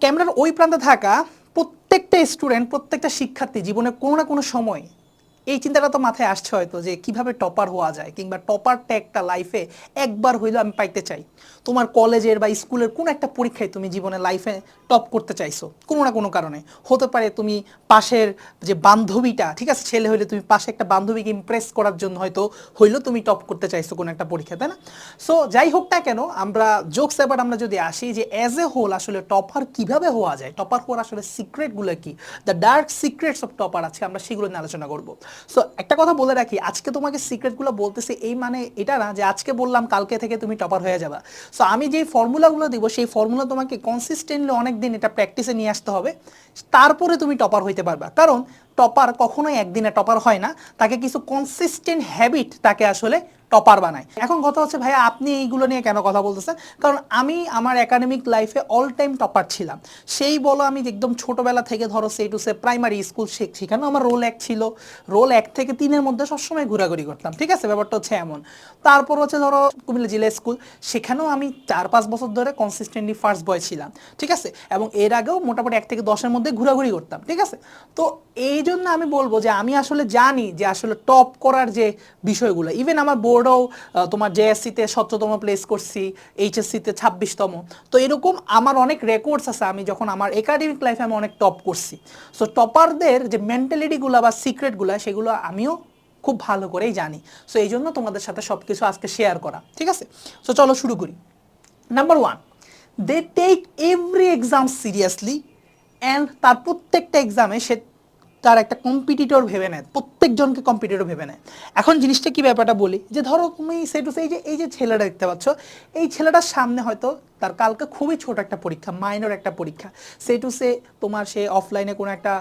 ক্যামেরার ওই প্রান্তে থাকা প্রত্যেকটা স্টুডেন্ট প্রত্যেকটা শিক্ষার্থী জীবনে কোনো না কোনো সময় এই চিন্তাটা তো মাথায় আসছে হয়তো যে কীভাবে টপার হওয়া যায় কিংবা টপার ট্যাগটা লাইফে একবার হইলেও আমি পাইতে চাই। তোমার কলেজের বা স্কুলের কোনো একটা পরীক্ষায় তুমি জীবনে লাইফে টপ করতে চাইছো, কোনো না কোনো কারণে। হতে পারে তুমি পাশের যে বান্ধবীটা, ঠিক আছে, ছেলে হইলে তুমি পাশে একটা বান্ধবীকে ইমপ্রেস করার জন্য হয়তো, হইলেও তুমি টপ করতে চাইছো কোনো একটা পরীক্ষা, তাই না? সো যাই হোক না কেন, আমরা জোকস এবার আমরা যদি আসি যে অ্যাজ এ হোল আসলে টপার কীভাবে হওয়া যায় টপার হওয়ার আসলে সিক্রেটগুলো কি? The dark secrets of topper আছে, আমরা সেগুলো নিয়ে আলোচনা করব। সো একটা কথা বলে রাখি, আজকে তোমাকে সিক্রেটগুলো বলতেছে, এই মানে এটা না যে আজকে বললাম, কালকে থেকে তুমি টপার হয়ে যাবা। সো আমি যেই ফর্মুলাগুলো দিব, সেই ফর্মুলা তোমাকে কনসিস্টেন্টলি অনেক দিন এটা প্র্যাকটিসে নিয়ে আসতে হবে। তারপরে তুমি টপার হইতে পারবা। কারণ টপার কখনোই একদিনে টপার হয় না। তাকে কিছু কনসিস্টেন্ট হ্যাবিট তাকে আসলে টপার বানায়। এখন কথা হচ্ছে, ভাইয়া, আপনি এইগুলো নিয়ে কেন কথা বলতেছেন? কারণ আমি আমার একাডেমিক লাইফে অল টাইম টপার ছিলাম। সেই বলো আমি একদম ছোটবেলা থেকে ধরো so to say primary school শিখছি সেখানেও আমার রোল এক ছিল। রোল এক থেকে তিনের মধ্যে সবসময় ঘোরাঘুরি করতাম, ঠিক আছে? ব্যাপারটা হচ্ছে এমন। তারপর হচ্ছে ধরো কুমিল্লা জেলা স্কুল সেখানেও আমি চার পাঁচ বছর ধরে কনসিস্টেন্টলি ফার্স্ট বয় ছিলাম, ঠিক আছে? এবং এর আগেও মোটামুটি এক থেকে দশের মধ্যে ঘোরাঘুরি করতাম, ঠিক আছে? তো এই জন্য আমি বলব যে আমি আসলে জানি যে আসলে টপ করার যে বিষয়গুলো ইভেন আমার বোর্ডেও তোমার জেএসসিতে সতেরোতম প্লেস করছি এইচএসসিতে ছাব্বিশতম। তো এরকম আমার অনেক রেকর্ডস আছে, আমি যখন আমার একাডেমিক লাইফে আমি অনেক টপ করছি। সো টপারদের যে মেন্টালিটিগুলো বা সিক্রেটগুলো সেগুলো আমিও খুব ভালো করেই জানি। সো এই জন্য তোমাদের সাথে সব কিছু আজকে শেয়ার করা, ঠিক আছে? সো চলো শুরু করি। Number one they take every exam seriously and তার প্রত্যেকটা এক্সামে সে তার একটা কম্পিটিটর ভেবে নেয়, প্রত্যেকজনকে কম্পিটিটর ভেবে নেয়। এখন জিনিসটা কি ব্যাপারটা বলি, যে ধরো তুমি সে টু এই যে এই যে ছেলেটা দেখতে পাচ্ছ, এই ছেলেটার সামনে হয়তো তার কালকে খুবই ছোট একটা পরীক্ষা মাইনর একটা পরীক্ষা। সে টু সে তোমার সে অফলাইনে কোনো একটা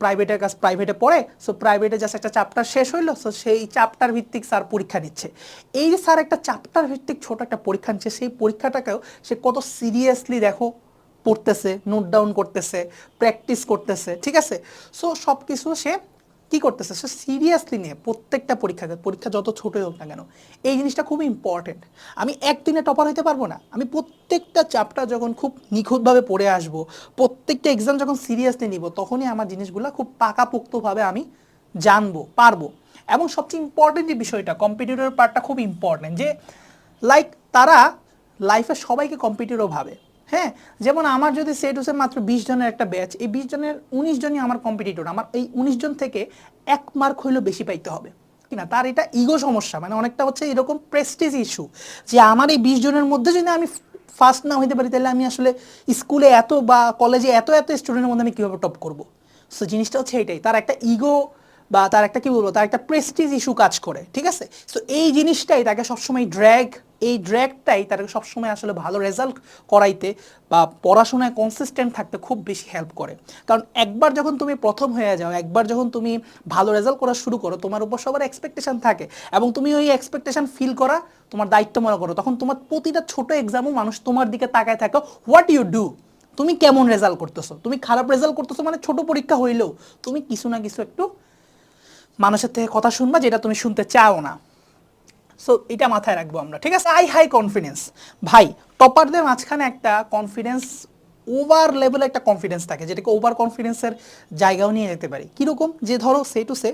প্রাইভেটের কাজ প্রাইভেটে পড়ে সো প্রাইভেটে জাস্ট একটা চ্যাপ্টার শেষ হইল সো সেই চ্যাপ্টার ভিত্তিক স্যার পরীক্ষা নিচ্ছে। এই যে স্যার একটা চ্যাপ্টার ভিত্তিক ছোট একটা পরীক্ষা নিচ্ছে, সেই পরীক্ষাটাকেও সে কত সিরিয়াসলি দেখো পড়তেছে নোট ডাউন করতেছে প্র্যাকটিস করতেছে, ঠিক আছে? সো সব কিছু সে কি করতেছে? সে সিরিয়াসলি নিয়ে প্রত্যেকটা পরীক্ষাকে পরীক্ষা যত ছোটই হোক না কেন, এই জিনিসটা খুবই ইম্পর্টেন্ট আমি একদিনে টপার হতে পারব না। আমি প্রত্যেকটা চ্যাপ্টার যখন খুব নিখুঁতভাবে পড়ে আসব, প্রত্যেকটা এক্সাম যখন সিরিয়াসলি নিব, তখনই আমার জিনিসগুলো খুব পাকাপোক্তভাবে আমি জানব, পারব। এবং সবচেয়ে ইম্পর্টেন্ট যে বিষয়টা কম্পিটিটর পার্টটা খুব ইম্পর্টেন্ট যে লাইক তারা লাইফে সবাইকে কম্পিটিটর ভাবে। হ্যাঁ যেমন আমার যদি সেট হচ্ছে মাত্র বিশ জনের একটা ব্যাচ এই বিশ জনের উনিশ জনই আমার কম্পিটিটর আমার এই উনিশ জন থেকে এক মার্ক হইলেও বেশি পাইতে হবে। কিনা তার এটা ইগো সমস্যা মানে অনেকটা হচ্ছে এরকম প্রেস্টিজ ইস্যু যে আমার এই বিশ জনের মধ্যে যদি আমি ফার্স্ট না হইতে পারি, তাহলে আমি আসলে স্কুলে এত বা কলেজে এত এত স্টুডেন্টের মধ্যে আমি কীভাবে টপ করব? সো জিনিসটা হচ্ছে এটাই, তার একটা ইগো বা তার একটা কী বলব, তার একটা প্রেস্টিজ ইস্যু কাজ করে, ঠিক আছে? সো এই জিনিসটাই তাকে সবসময় ড্র্যাগ এই ড্র্যাগটাই তাকে সবসময় আসলে ভালো রেজাল্ট করাইতে বা পড়াশোনায় কনসিস্টেন্ট থাকতে খুব বেশি হেল্প করে। কারণ একবার যখন তুমি প্রথম হয়ে যাও, একবার যখন তুমি ভালো রেজাল্ট করা শুরু করো, তোমার উপর সবার এক্সপেকটেশন থাকে এবং তুমি ওই এক্সপেকটেশন ফিল করা তোমার দায়িত্ব মনে করো, তখন তোমার প্রতিটা ছোট এক্সামও মানুষ তোমার দিকে তাকায় থাকো হোয়াট ইউ ডু তুমি কেমন রেজাল্ট করতেছো? তুমি খারাপ রেজাল্ট করতেছো মানে ছোট পরীক্ষা হইলেও, তুমি কিছু না কিছু একটু মানুষের থেকে কথা শুনবা যেটা তুমি শুনতে চাও না। সো এটা মাথায় রাখব আমরা, ঠিক আছে? আই হাই কনফিডেন্স ভাই টপারদের মাঝখানে একটা কনফিডেন্স ওভার লেভেলে একটা কনফিডেন্স থাকে, যেটাকে ওভার কনফিডেন্সের জায়গাও নিয়ে যেতে পারি। কীরকম? যে ধরো সে টু সে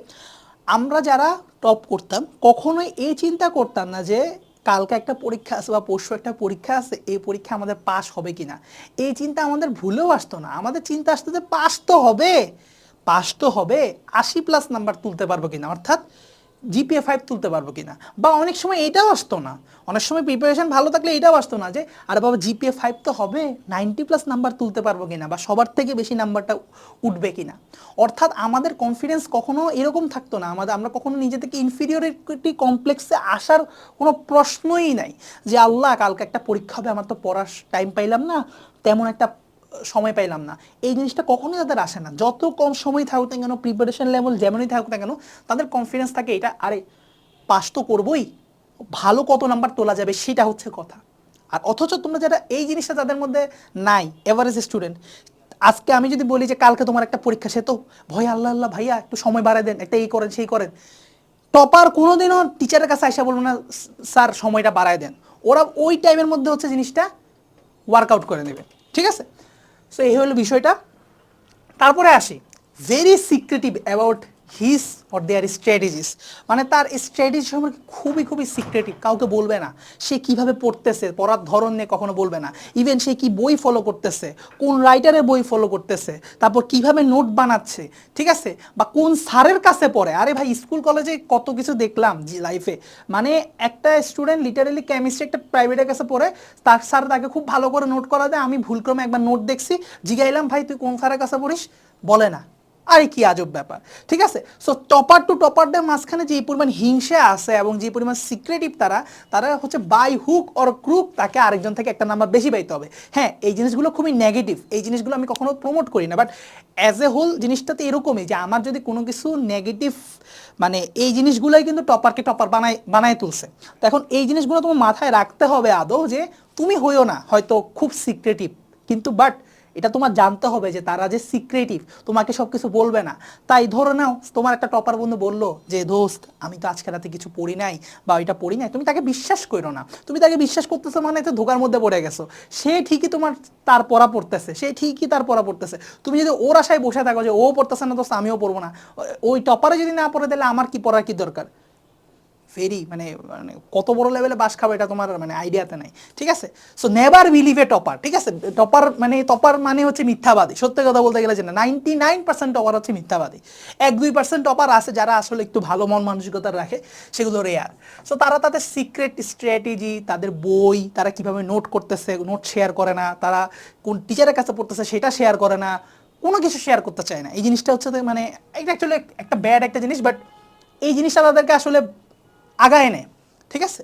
আমরা যারা টপ করতাম, কখনোই এই চিন্তা করতাম না যে কালকে একটা পরীক্ষা আছে বা পরশু একটা পরীক্ষা আছে, এই পরীক্ষা আমাদের পাস হবে কি না এই চিন্তা আমাদের ভুলেও আসতো না। আমাদের চিন্তা আসতো যে পাস তো হবে পাস তো হবে, আশি প্লাস নাম্বার তুলতে পারব কিনা। অর্থাৎ জিপিএ ফাইভ তুলতে পারব কিনা? বা অনেক সময় এটাও আসতো না। অনেক সময় প্রিপারেশন ভালো থাকলে এটাও আসতো না যে, আরে বাবা জিপিএ ফাইভ তো হবে? নাইনটি প্লাস নাম্বার তুলতে পারব কিনা? বা সবার থেকে বেশি নাম্বারটা উঠবে কিনা? অর্থাৎ আমাদের কনফিডেন্স কখনো এরকম থাকতো না। আমাদের, আমরা কখনো নিজে থেকে ইনফিরিয়রিটি কমপ্লেক্সে আসার কোনো প্রশ্নই নাই যে, আল্লাহ, কালকে একটা পরীক্ষা হবে, আমার তো পড়ার টাইম পাইলাম না। তেমন একটা সময় পাইলাম না। এই জিনিসটা কখনোই তাদের আসে না। যত কম সময় থাকুক না কেন প্রিপারেশন লেভেল যেমনই থাকুক না কেন, তাদের কনফিডেন্স থাকে এটা, আরে, পাস তো করবোই। ভালো কত নাম্বার তোলা যাবে সেটা হচ্ছে কথা। আর অথচ তোমরা যারা এই জিনিসটা তাদের মধ্যে নাই এভারেজ স্টুডেন্ট আজকে আমি যদি বলি যে কালকে তোমার একটা পরীক্ষা সে তো, ভয় আল্লাহ আল্লাহ, ভাইয়া, একটু সময় বাড়ায় দেন, একটা এই করেন, সেই করেন। টপার কোনোদিনও টিচারের কাছে আইসা বলব না স্যার, সময়টা বাড়ায় দেন। ওরা ওই টাইমের মধ্যে হচ্ছে জিনিসটা ওয়ার্কআউট করে নেবে। ঠিক আছে? সো এই হলো বিষয়টা। তারপরে আসি। Very secretive about his or their strategies মানে তার স্ট্র্যাটেজি সম্পর্কে খুবই খুবই সিক্রেটিভ কাউকে বলবে না। সে কীভাবে পড়তেছে, পড়ার ধরন নিয়ে কখনো বলবে না। ইভেন সে কি বই ফলো করতেছে, কোন রাইটারের বই ফলো করতেছে, তারপর কীভাবে নোট বানাচ্ছে, ঠিক আছে? বা কোন স্যারের কাছে পড়ে, আরে ভাই স্কুল কলেজে কত কিছু দেখলাম লাইফে মানে একটা স্টুডেন্ট লিটারেলি কেমিস্ট্রি একটা প্রাইভেটের কাছে পড়ে, তার স্যার তাকে খুব ভালো করে নোট করা দেয়, আমি ভুলক্রমে একবার নোট দেখছি, জিগাইলাম, ভাই, তুই কোন স্যারের কাছে পড়িস? বলে না। আরে কি আজব ব্যাপার, ঠিক আছে? সো টপার টু টপারদের মাঝখানে যে পরিমাণ হিংসা আছে এবং যে পরিমাণ সিক্রেটিভ তারা তারা হচ্ছে বাই হুক অর ক্রুক তাকে আরেকজন থেকে একটা নাম্বার বেশি পাইতে হবে। হ্যাঁ এই জিনিসগুলো খুবই নেগেটিভ এই জিনিসগুলো আমি কখনো প্রমোট করি না বাট অ্যাজ এ হোল জিনিসটা তো এরকমই যে আমার যদি কোনো কিছু নেগেটিভ মানে এই জিনিসগুলোই কিন্তু টপারকে টপার বানায় বানায় তুলছে। তো এখন এই জিনিসগুলো তোমার মাথায় রাখতে হবে আদৌ যে তুমি হইও না, হয়তো খুব সিক্রেটিভ কিন্তু বাট এটা তোমার জানতে হবে যে তারা যে সিক্রেটিভ তোমাকে সব কিছু বলবে না। তাই ধরে নাও, তোমার একটা টপার বন্ধু বলল যে, দোস্ত, আমি তো আজকে রাতে কিছু পড়ি নাই বা ওইটা পড়ি নাই। তুমি তাকে বিশ্বাস করো না। তুমি তাকে বিশ্বাস করতেছো মানে তো ধোকার মধ্যে পড়ে গেছো। সে ঠিকই তোমার তার পড়া পড়তেছে। সে ঠিকই তার পড়া পড়তেছে। তুমি যদি ওর আশায় বসে থাকো যে, ও পড়তেছে না, দোস্ত, আমিও পড়ব না। ওই টপারে যদি না পড়ে দিলে আমার কি পড়ার কি দরকার? ভেরি মানে মানে কত বড় লেভেলে বাস খাবে এটা তোমার মানে আইডিয়াতে নাই। ঠিক আছে? So never believe a topper ঠিক আছে? টপার মানে টপার মানে হচ্ছে মিথ্যাবাদী। সত্যি কথা বলতে গেলে যে না নাইনটি নাইন পার্সেন্ট টপার হচ্ছে মিথ্যাবাদী। এক, দুই পার্সেন্ট টপার আছে যারা আসলে একটু ভালো মন মানসিকতা রাখে, সেগুলো রেয়ার সো তারা তাদের সিক্রেট স্ট্র্যাটেজি তাদের বই, তারা কীভাবে নোট করতেছে নোট শেয়ার করে না, তারা কোন টিচারের কাছে পড়তেছে সেটা শেয়ার করে না, কোনো কিছু শেয়ার করতে চায় না। এই জিনিসটা হচ্ছে মানে এটা অ্যাকচুয়ালি একটা ব্যাড একটা জিনিস বাট এই জিনিসটা তাদেরকে আসলে আগায় নেয় ঠিক আছে?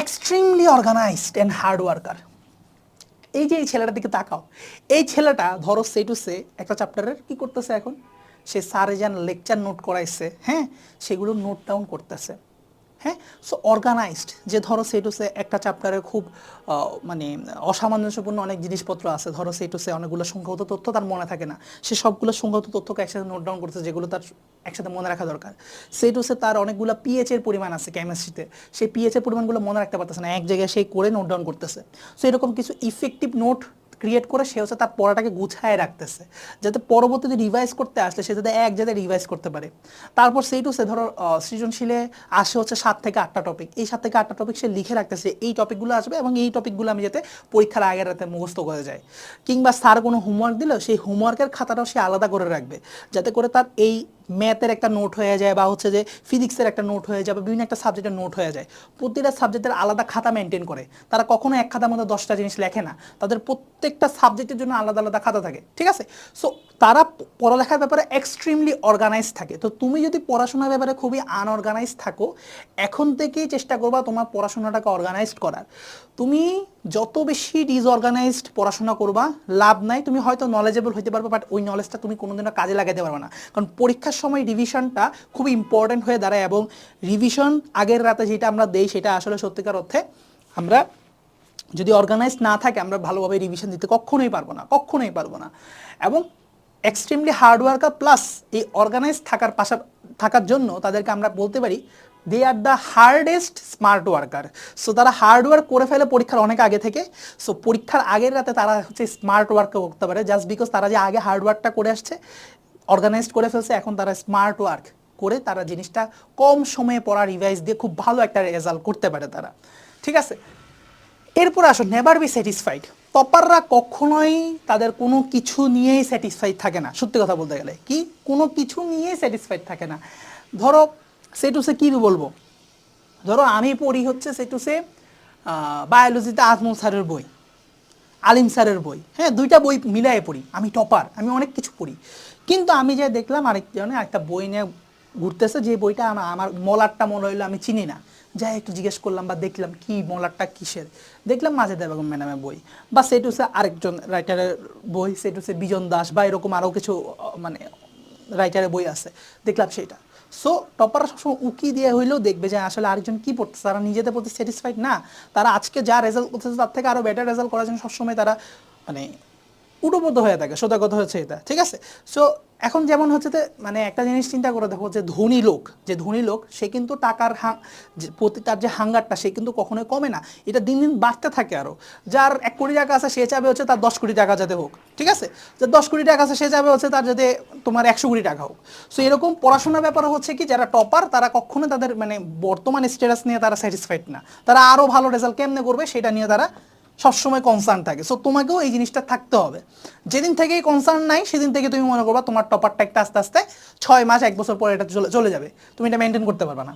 Extremely organized and hard worker এই যে এই ছেলেটার দিকে তাকাও, এই ছেলেটা ধরো সে টু সে একটা চ্যাপ্টারের কী করতেছে এখন? সে স্যারে যেন লেকচার নোট করাইছে হ্যাঁ? সেগুলো নোট ডাউন করতেছে। হ্যাঁ? সো অর্গানাইজড যে ধরো সে টু সে একটা চ্যাপ্টারে খুব মানে অসামঞ্জস্যপূর্ণ অনেক জিনিসপত্র আছে। ধরো সে টু সে অনেকগুলো সংখ্যাগত তথ্য তার মনে থাকে না। সে সবগুলো সংখ্যাগত তথ্যকে একসাথে নোট ডাউন করতেছে, যেগুলো তার একসাথে মনে রাখা দরকার। সে টু সে তার অনেকগুলো পিএচ এর পরিমাণ আছে কেমিস্ট্রিতে সেই পিএচ এর পরিমাণগুলো মনে রাখতে পারতেছে না। এক জায়গায় সেই করে নোট ডাউন করতেছে। সো এরকম কিছু ইফেক্টিভ নোট ক্রিয়েট করে সে হচ্ছে তার পড়াটাকে গুছায় রাখতেছে, যাতে পরবর্তীতে রিভাইজ করতে আসলে সে যাতে এক জায়গায় রিভাইজ করতে পারে। তারপর সেই টু সে ধরো সৃজনশীলে আসে হচ্ছে সাত থেকে আটটা টপিক এই সাত থেকে আটটা টপিক সে লিখে রাখতেছে এই টপিকগুলো আসবে এবং এই টপিকগুলো আমি যাতে পরীক্ষার আগের রাতে মুখস্থ করে যায় কিংবা স্যার কোনো হোমওয়ার্ক দিল সেই হোমওয়ার্কের খাতাটাও সে আলাদা করে রাখবে, যাতে করে তার এই ম্যাথের একটা নোট হয়ে যায় বা হচ্ছে যে ফিজিক্সের একটা নোট হয়ে যায় বা বিভিন্ন একটা সাবজেক্টের নোট হয়ে যায়। প্রতিটা সাবজেক্টের আলাদা খাতা মেনটেন করে। তারা কখনো এক খাতার মধ্যে দশটা জিনিস লেখে না। তাদের প্রত্যেকটা সাবজেক্টের জন্য আলাদা আলাদা খাতা থাকে। ঠিক আছে? সো তারা পড়ালেখার ব্যাপারে এক্সট্রিমলি অর্গানাইজ থাকে। তো তুমি যদি পড়াশোনার ব্যাপারে খুবই আনঅর্গানাইজ থাকো, এখন থেকেই চেষ্টা করবা তোমার পড়াশোনাটাকে অর্গানাইজড করার। তুমি যত বেশি ডিসঅর্গানাইজড পড়াশোনা করবা, লাভ নাই। তুমি হয়তো নলেজেবল হতে পারবে বাট ওই নলেজটা তুমি কোনোদিনও কাজে লাগাতে পারবে না। কারণ পরীক্ষার সময় রিভিশনটা খুবই ইম্পর্ট্যান্ট হয়ে দাঁড়ায় এবং রিভিশন আগের রাতে যেটা আমরা দেই, সেটা আসলে সত্যিকার অর্থে আমরা যদি অর্গানাইজ না থাকে, আমরা ভালোভাবে রিভিশন দিতে কখনোই পারব না, কখনোই পারব না। এবং এক্সট্রিমলি হার্ডওয়ার্কার প্লাস এই অর্গানাইজ থাকার পাশা, থাকার জন্য তাদেরকে আমরা বলতে পারি they are the hardest smart worker so তারা হার্ড ওয়ার্ক করে ফেলে পরীক্ষার অনেক আগে থেকে। সো পরীক্ষার আগের রাতে তারা হচ্ছে স্মার্ট ওয়ার্ক করতে পারে। জাস্ট বিকজ তারা যে আগে হার্ড ওয়ার্কটা করে আসছে অর্গানাইজড করে ফেলছে, এখন তারা স্মার্ট ওয়ার্ক করে তারা জিনিসটা কম সময়ে পড়া রিভাইজ দিয়ে খুব ভালো একটা রেজাল্ট করতে পারে তারা। ঠিক আছে? এরপর আসো নেভার বি স্যাটিসফাইড টপাররা কখনোই তাদের কোনো কিছু নিয়েই স্যাটিসফাইড থাকে না। সত্যি কথা বলতে গেলে। কি? কোনো কিছু নিয়েই স্যাটিসফাইড থাকে না। ধরো সে টু সে কী বলব? ধরো আমি পড়ি হচ্ছে সে টু সে বায়োলজিতে আজমল স্যারের বই, আলিম স্যারের বই হ্যাঁ দুইটা বই মিলাই পড়ি, আমি টপার, আমি অনেক কিছু পড়ি। কিন্তু আমি যে দেখলাম আরেকজনে একটা বই নিয়ে ঘুরতেছে, যে বইটা আমার আমার মলারটা মনে হইল আমি চিনি না। যাই একটু জিজ্ঞেস করলাম বা দেখলাম কি মলারটা কিসের? দেখলাম মাজেদা বেগম ম্যাডামের বই। বা সেটুসে আরেকজন রাইটারের বই সেটুসে বিজন দাস বা এরকম আরও কিছু মানে রাইটারের বই আছে, দেখলাম সেটা। সো টপাররা সবসময় উকি দিয়ে হইলেও দেখবে যে, আসলে আরেকজন কি পড়তেছে? তারা নিজেদের প্রতি স্যাটিসফাইড না। তারা আজকে যা রেজাল্ট করতেছে, তার থেকে আরও বেটার রেজাল্ট করার জন্য সবসময় তারা মানে উঠবদ্ধ হয়ে থাকে। সোজা হয়েছে এটা। ঠিক আছে? সো এখন যেমন হচ্ছে মানে একটা জিনিস চিন্তা করে দেখো যে, ধনী লোক, যে ধনী লোক, সে কিন্তু টাকার প্রতি, তার যে হাঙ্গারটা, সে কিন্তু কখনোই কমে না। এটা দিন দিন বাড়তে থাকে আরও যার এক কোটি টাকা আছে, সে চাবে হচ্ছে তার দশ কোটি টাকা যাতে হোক, ঠিক আছে? যে দশ কোটি টাকা আছে, সে চাবে হচ্ছে তার যাতে তোমার একশো কোটি টাকা হোক। সো এরকম পড়াশোনার ব্যাপারে হচ্ছে কি, যারা টপার তারা কখনো তাদের মানে বর্তমান স্ট্যাটাস নিয়ে তারা স্যাটিসফাইড না। তারা আরও ভালো রেজাল্ট কেমনে করবে, সেটা নিয়ে তারা সবসময় কনসার্ন থাকে। সো তোমাকেও এই জিনিসটা থাকতে হবে। যেদিন থেকে কনসার্ন নাই, সেদিন থেকে তুমি মনে করবা তোমার টপারটা একটা আস্তে আস্তে ছয় মাস, এক বছর পরে এটা চলে যাবে। তুমি এটা মেনটেন করতে পারবে না।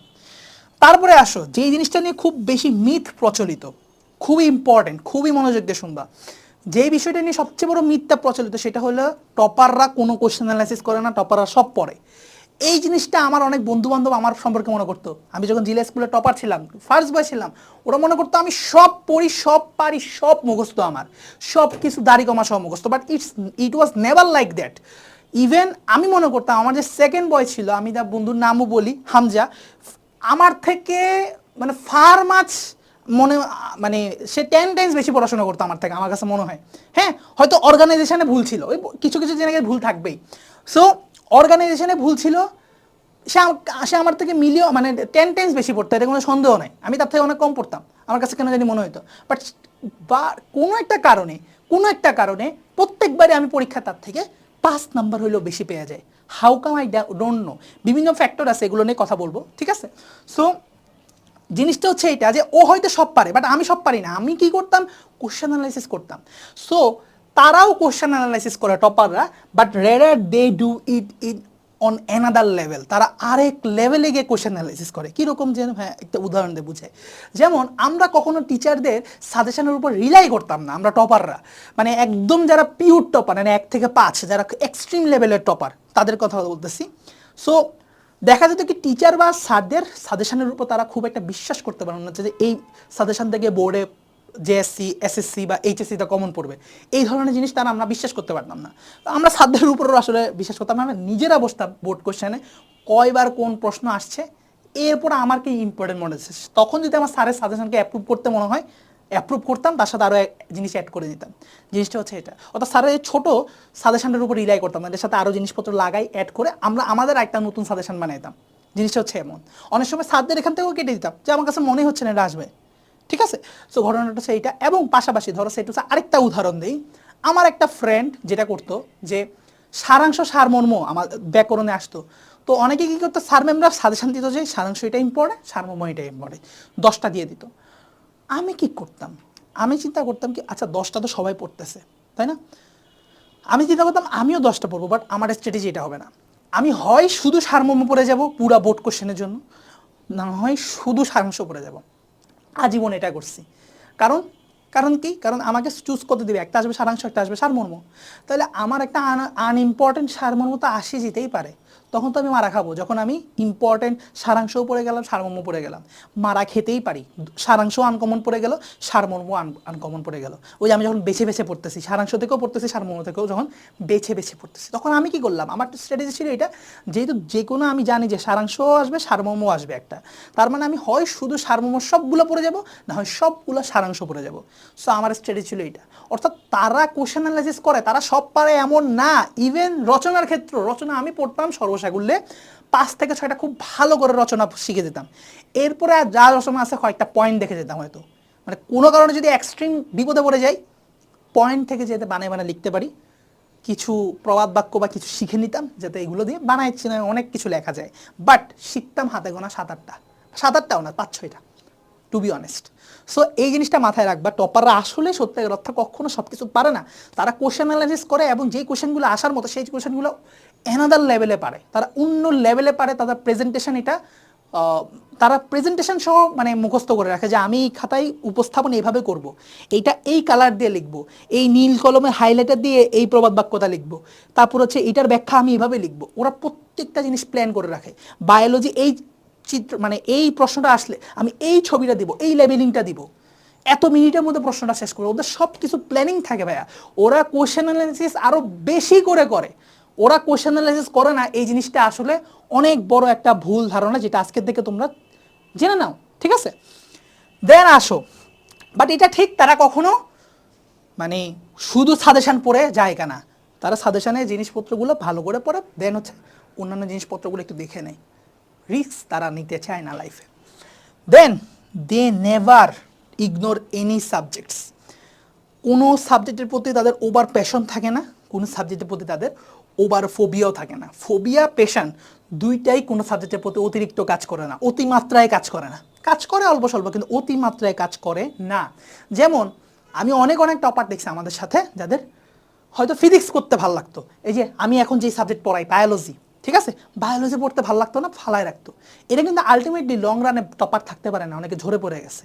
তারপরে আসো, যেই জিনিসটা নিয়ে খুব বেশি মিথ প্রচলিত, খুবই ইম্পর্টেন্ট খুবই মনোযোগ দিয়ে শুনবা। যে বিষয়টা নিয়ে সবচেয়ে বড় মিথটা প্রচলিত, সেটা হলো টপাররা কোনো কোশ্চেন অ্যানালাইসিস করে না টপাররা সব পড়ে। এই জিনিসটা আমার অনেক বন্ধু বান্ধব আমার সম্পর্কে মনে করতো। আমি যখন জিলা স্কুলে টপার ছিলাম ফার্স্ট বয় ছিলাম, ওরা মনে করতো আমি সব পড়ি, সব পারি, সব মুখস্থ আমার। সব কিছু দাড়ি কমা সব মুখস্থ but it's it was never like that even আমি মনে করতাম আমার যে সেকেন্ড বয় ছিল, আমি তার বন্ধুর নামও বলি, হামজা, আমার থেকে মানে ফার মাছ মনে মানে সে টেন টাইমস বেশি পড়াশোনা করতো আমার থেকে, আমার কাছে মনে হয়। হ্যাঁ হয়তো অর্গানাইজেশনে ভুল ছিল, ওই কিছু কিছু জায়গায় ভুল থাকবেই। সো অর্গানাইজেশনে ভুল ছিল, সে সে আমার থেকে মিলিও মানে টেন টাইমস বেশি পড়তো এটা কোনো সন্দেহ নাই। আমি তার থেকে অনেক কম পড়তাম, আমার কাছে কেন জানি মনে হতো বাট বা, কোনো একটা কারণে, কোনো একটা কারণে প্রত্যেকবারে আমি পরীক্ষা তার থেকে পাঁচ নাম্বার হইলেও বেশি পেয়ে যায় how come I don't know বিভিন্ন ফ্যাক্টর আছে, এগুলো নিয়ে কথা বলব, ঠিক আছে? সো জিনিসটা হচ্ছে এটা যে, ও হয়তো সব পারে বাট আমি সব পারি না। আমি কি করতাম? কোশ্চেন অ্যানালাইসিস করতাম। সো তারাও কোশ্চেন অ্যানালাইসিস করে টপাররা but rather they do it in on another level তারা আরেক লেভেলে গিয়ে কোশ্চেন অ্যানালাইসিস করে। কীরকম যেন হ্যাঁ একটা উদাহরণ দিয়ে বুঝে যেমন, আমরা কখনো টিচারদের সাজেশনের উপর রিলাই করতাম না, আমরা টপাররা মানে একদম যারা পিওর টপার মানে এক থেকে পাঁচ, যারা এক্সট্রিম লেভেলের টপার তাদের কথা বলতেছি। সো দেখা যেত কি টিচার বা স্যারদের সাজেশনের উপর তারা খুব একটা বিশ্বাস করতে পারে না যে, এই সাজেশন থেকে বোর্ডে জেএসসি এসএসসি বা এইচএসসিতে কমন পড়বে। এই ধরনের জিনিস তারা আমরা বিশ্বাস করতে পারতাম না। আমরা স্যারদের উপরও আসলে বিশ্বাস করতাম না, আমরা নিজেরা বসতাম বোর্ড কোশ্চেনে কয়বার কোন প্রশ্ন আসছে, এরপর আমার কি ইম্পর্টেন্ট মনে হচ্ছে তখন যদি আমার স্যারের সাজেশনকে অ্যাপ্রুভ করতে মনে হয় অ্যাপ্রুভ করতাম, তার সাথে আরও এক জিনিস অ্যাড করে দিতাম। জিনিসটা হচ্ছে এটা। অর্থাৎ স্যারের ছোটো সাজেশনের উপর রিলাই করতাম এদের সাথে আরও জিনিসপত্র লাগাই অ্যাড করে আমরা আমাদের একটা নতুন সাজেশন বানাইতাম। জিনিসটা হচ্ছে এমন। অনেক সময় স্যারদের এখান থেকেও কেটে দিতাম যে, আমার কাছে মনে হচ্ছে না, এটা আসবে। ঠিক আছে? সো ঘটনাটা হচ্ছে এইটা। এবং পাশাপাশি ধরো সেটা হচ্ছে আরেকটা উদাহরণ দিই। আমার একটা ফ্রেন্ড যেটা করতো যে, সারাংশ সারমর্ম আমার ব্যাকরণে আসতো। তো অনেকে কী করতো স্যার ম্যামরা সাজেশন দিত যে, সারাংশ এটা ইম্পর্টেন্ট সারমর্ম এটা ইম্পর্টেন্ট দশটা দিয়ে দিত। আমি কি করতাম? আমি চিন্তা করতাম কি আচ্ছা দশটা তো সবাই পড়তেছে, তাই না? আমি চিন্তা করতাম, আমিও দশটা পড়ব বাট আমার স্ট্র্যাটেজি এটা হবে না। আমি হয় শুধু সারমর্ম পড়ে যাব পুরা বোর্ড কোশ্চেনের জন্য, না হয় শুধু সারাংশ পড়ে যাব। আজীবন এটা করছি। কারণ কারণ কি? কারণ আমাকে চুজ করতে দিবে। একটা আসবে সারাংশ, একটা আসবে সারমর্ম। তাহলে আমার একটা আনইম্পর্টেন্ট সারমর্ম তো আসে যেতেই পারে। তখন তো আমি মারা খাব। যখন আমি ইম্পর্টেন্ট সারাংশও পড়ে গেলাম, সারমর্ম পড়ে গেলাম। মারা খেতেই পারি। সারাংশ আনকমন পড়ে গেল, সারমর্ম আনকমন পড়ে গেল। ওই আমি যখন বেছে বেছে পড়তেছি, সারাংশ থেকেও পড়তেছি, সারমর্ম থেকেও যখন বেছে বেছে পড়তেছি, তখন আমি কি করলাম? আমার স্ট্র্যাটেজি ছিল এটা, যেহেতু যে কোনো আমি জানি যে সারাংশও আসবে, সারমর্মও আসবে একটা। তার মানে আমি হয় শুধু সারমর্ম সবগুলো পড়ে যাব, না হয় সবগুলো সারাংশ পড়ে যাব। সো আমার স্ট্র্যাটেজি ছিল এটা। অর্থাৎ তারা কোশ্চেন অ্যানালাইসিস করে, তারা সব পারে এমন না। ইভেন রচনার ক্ষেত্র, রচনা আমি পড়তাম সর্বসাগুল্যে পাঁচ থেকে ছয়টা খুব ভালো করে রচনা শিখে যেতাম এরপরে আর যা রচনা আছে কয়েকটা পয়েন্ট দেখে যেতাম হয়তো। মানে কোনো কারণে যদি এক্সট্রিম বিপদে পড়ে যাই পয়েন্ট থেকে যেতে বানায় বানায় লিখতে পারি। কিছু প্রবাদ বাক্য বা কিছু শিখে নিতাম যাতে এগুলো দিয়ে বানাইছি না অনেক কিছু লেখা যায়। বাট শিখতাম হাতে গোনা সাত আটটা। সাত আটটাও না, পাঁচ ছয়টা। টু বি অনেস্ট সো এই জিনিসটা মাথায় রাখবা। টপাররা আসলে সত্যি অর্থ কখনো সব কিছু পারে না। তারা কোশ্চেন অ্যানালাইসিস করে এবং যেই কোশ্চেনগুলো আসার মতো সেই কোশ্চেনগুলো অ্যানাদার লেভেলে পারে। তারা অন্য লেভেলে পারে, তাদের প্রেজেন্টেশন এটা তারা প্রেজেন্টেশন সহ মানে মুখস্থ করে রাখে যে আমি এই খাতায় উপস্থাপন এইভাবে করব। এইটা এই কালার দিয়ে লিখব। এই নীল কলমে হাইলাইটার দিয়ে এই প্রবাদ বাক্যতা লিখব। তারপর হচ্ছে এটার ব্যাখ্যা আমি এইভাবে লিখব। ওরা প্রত্যেকটা জিনিস প্ল্যান করে রাখে। বায়োলজি এই চিত্র মানে এই প্রশ্নটা আসলে আমি এই ছবিটা দিব, এই লেভেলিংটা দিব। এত মিনিটের মধ্যে প্রশ্নটা শেষ করবে ওদের সব কিছু প্ল্যানিং থাকে ভাইয়া। ওরা কোশ্চেন অ্যানালিসিস আরও বেশি করে করে। ওরা কোশ্চেন অ্যানালিসিস করে না, এই জিনিসটা আসলে অনেক বড় একটা ভুল ধারণা যেটা আজকের থেকে তোমরা জেনে নাও, ঠিক আছে? দেন আসো। বাট এটা ঠিক তারা কখনো মানে শুধু সাজেশন পড়ে যায় কেনা? তারা সাজেশনে জিনিসপত্রগুলো ভালো করে পড়ে দেন হচ্ছে অন্যান্য জিনিসপত্রগুলো একটু দেখে নেয়। রিস্ক তারা নিতে চায় না লাইফে then they never ignore any subjects কোনো সাবজেক্টের প্রতি তাদের ওভার প্যাশন থাকে না, কোনো সাবজেক্টের প্রতি তাদের ওভার ফোবিয়াও থাকে না। ফোবিয়া পেশন দুইটাই কোনো সাবজেক্টের প্রতি অতিরিক্ত কাজ করে না, অতিমাত্রায় কাজ করে না। কাজ করে অল্প স্বল্প, কিন্তু অতিমাত্রায় কাজ করে না। যেমন, আমি অনেক অনেক টপার দেখছি আমাদের সাথে, যাদের হয়তো ফিজিক্স করতে ভালো লাগতো। এই যে, আমি এখন যে সাবজেক্ট পড়াই বায়োলজি ঠিক আছে? বায়োলজি পড়তে ভালো লাগতো না ফালায় রাখতো। এটা কিন্তু আলটিমেটলি লং রানে টপার থাকতে পারে না, অনেকে ঝরে পড়ে গেছে।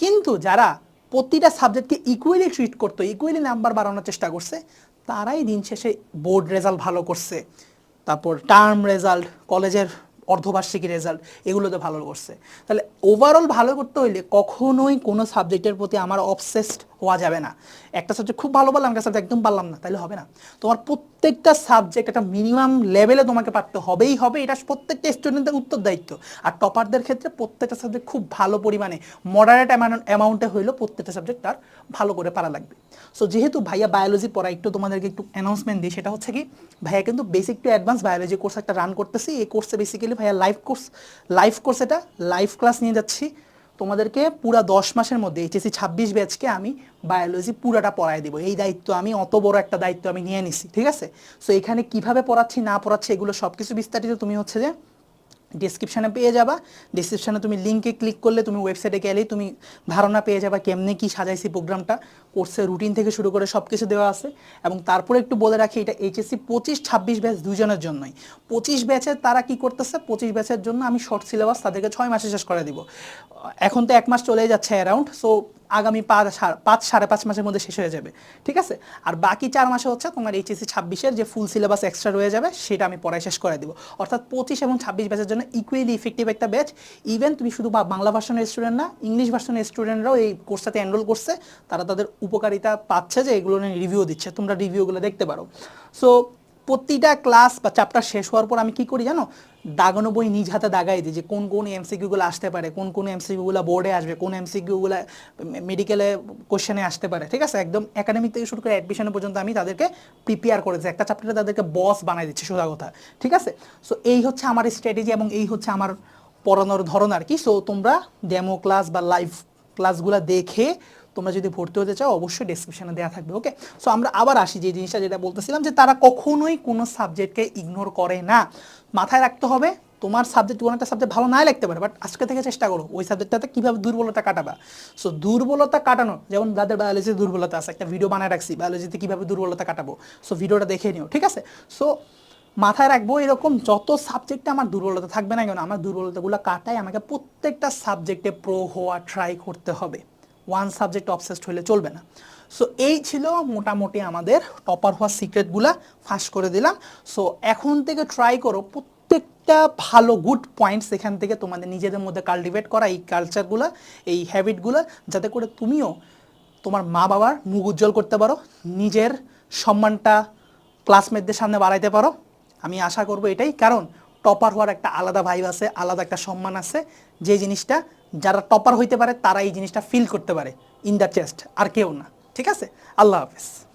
কিন্তু যারা প্রতিটা সাবজেক্টকে ইকুয়ালি ট্রিট করতো ইকুয়ালি নাম্বার বাড়ানোর চেষ্টা করছে, তারাই দিন শেষে বোর্ড রেজাল্ট ভালো করছে। তারপর টার্ম রেজাল্ট কলেজের অর্ধবার্ষিকী রেজাল্ট এগুলোতে ভালো করছে। তাহলে ওভারঅল ভালো করতে হইলে কখনোই কোনো সাবজেক্টের প্রতি আমার অবসেসড হওয়া যাবে না। একটা সাবজেক্ট খুব ভালো পারলাম একটা সাবজেক্ট একদম পারলাম না, তাহলে হবে না। তোমার প্রত্যেকটা সাবজেক্ট একটা মিনিমাম লেভেলে তোমাকে পারতে হবেই হবে, এটা প্রত্যেকটা স্টুডেন্টের উত্তরদায়িত্ব। আর টপারদের ক্ষেত্রে প্রত্যেকটা সাবজেক্ট খুব ভালো পরিমাণে মডারেট অ্যামাউন্টে হইলেও প্রত্যেকটা সাবজেক্ট তার ভালো করে পারা লাগবে। সো যেহেতু ভাইয়া বায়োলজি পড়া একটু তোমাদেরকে একটু অ্যানাউন্সমেন্ট দিই, সেটা হচ্ছে কি, ভাইয়া কিন্তু basic to advance biology course একটা রান করতেছি, এই কোর্সে বেসিক্যালি ভাইয়া লাইভ কোর্স লাইভ কোর্স এটা লাইভ ক্লাস নিয়ে যাচ্ছি। তোমাদেরকে পুরা দশ মাসের মধ্যে এইচএসি ছাব্বিশ ব্যাচকে আমি বায়োলজি পুরাটা পড়ায় দেবো। এই দায়িত্ব আমি, অত বড় একটা দায়িত্ব আমি নিয়ে নিছি, ঠিক আছে? সো এখানে কীভাবে পড়াচ্ছি, না পড়াচ্ছি, এগুলো সব কিছু বিস্তারিত তুমি হচ্ছে যে ডিসক্রিপশানে পেয়ে যাবা। ডিসক্রিপশানে তুমি লিঙ্কে ক্লিক করলে তুমি ওয়েবসাইটে গেলেই তুমি ধারণা পেয়ে যাবা কেমনে কি সাজাইছি প্রোগ্রামটা কোর্সের রুটিন থেকে শুরু করে সব কিছু দেওয়া আছে। এবং তারপরে একটু বলে রাখি, এটা এইচএসসি পঁচিশ ছাব্বিশ ব্যাচ দুজনের জন্যই। পঁচিশ ব্যাচের তারা কি করতেছে? পঁচিশ ব্যাচের জন্য আমি শর্ট সিলেবাস তাদেরকে ছয় মাসে শেষ করে দিব। এখন তো এক মাস চলেই যাচ্ছে অ্যারাউন্ড সো আগামী পাঁচ পাঁচ সাড়ে পাঁচ মাসের মধ্যে শেষ হয়ে যাবে। ঠিক আছে? আর বাকি চার মাসে হচ্ছে তোমার এইচএসসি ছাব্বিশের যে ফুল সিলেবাস এক্সট্রা রয়ে যাবে, সেটা আমি পড়ায় শেষ করে দিব। অর্থাৎ পঁচিশ এবং ছাব্বিশ ব্যাচের জন্য ইকুয়ালি ইফেক্টিভ একটা ব্যাচ ইভেন তুমি শুধু বাংলা ভার্সনের স্টুডেন্ট না ইংলিশ ভার্সনের স্টুডেন্টরাও এই কোর্সটাতে এনরোল করছে। তারা তাদের উপকারিতা পাচ্ছে যে এগুলো নিয়ে রিভিউ দিচ্ছে। তোমরা রিভিউগুলো দেখতে পারো। সো প্রতিটা ক্লাস বা চ্যাপ্টার শেষ হওয়ার পর আমি কি করি জানো? দাগানো বই নিজ হাতে দাগাই দিই যে কোন কোন এমসিকিউগুলো আসতে পারে, কোন কোন এমসিকিউগুলো বোর্ডে আসবে, কোন এমসিকিউগুলো মেডিকেলে কোশ্চেনে আসতে পারে, ঠিক আছে? একদম একাডেমিক থেকে শুরু করে অ্যাডমিশন পর্যন্ত আমি তাদেরকে প্রিপেয়ার করেছি একটা চ্যাপ্টারে তাদেরকে বস বানাই দিচ্ছি, সোজা কথা, ঠিক আছে? সো এই হচ্ছে আমার স্ট্র্যাটেজি এবং এই হচ্ছে আমার পড়ানোর ধরন আর কি। সো তোমরা ডেমো ক্লাস বা লাইভ ক্লাসগুলো দেখে তোমরা যদি ভর্তি হতে চাও, অবশ্যই ডেসক্রিপশনে দেওয়া থাকবে ওকে সো আমরা আবার আসি, যে জিনিসটা যেটা বলতেছিলাম, যে তারা কখনোই কোনো সাবজেক্টকে ইগনোর করে না। মাথায় রাখতে হবে, তোমার সাবজেক্ট কোনো একটা সাবজেক্ট ভালো নাই লাগতে পারে বাট আজকে থেকে চেষ্টা করো, ওই সাবজেক্টটাতে কীভাবে দুর্বলতা কাটাবা। সো দুর্বলতা কাটানো, যেমন যাদের বায়োলজিতে দুর্বলতা আছে, একটা ভিডিও বানায় রাখছি বায়োলজিতে কীভাবে দুর্বলতা কাটাবো। সো ভিডিওটা দেখে নিও, ঠিক আছে? সো মাথায় রাখব এরকম, যত সাবজেক্টে আমার দুর্বলতা থাকবে না কেন, আমার দুর্বলতাগুলো কাটাই আমাকে প্রত্যেকটা সাবজেক্টে প্রো হওয়া ট্রাই করতে হবে। ওয়ান সাবজেক্ট অবসেসড হলে চলবে না। সো এই ছিল মোটামুটি আমাদের টপার হওয়ার সিক্রেটগুলা ফাঁস করে দিলাম। সো এখন থেকে ট্রাই করো, প্রত্যেকটা ভালো গুড পয়েন্টস এখান থেকে তোমাদের নিজেদের মধ্যে কাল্টিভেট করা এই কালচারগুলো এই হ্যাবিটগুলো যাতে করে তুমিও তোমার মা বাবার মুখ উজ্জ্বল করতে পারো, নিজের সম্মানটা ক্লাসমেটদের সামনে বাড়াইতে পারো। আমি আশা করব এটাই, কারণ টপার হওয়ার একটা আলাদা ভাইব আছে, আলাদা একটা সম্মান আছে, যে জিনিসটা যারা টপার হইতে পারে, তারা এই জিনিসটা ফিল করতে পারে ইন দ্য চেস্ট আর কেউ না। ঠিক আছে? আল্লাহ হাফেজ।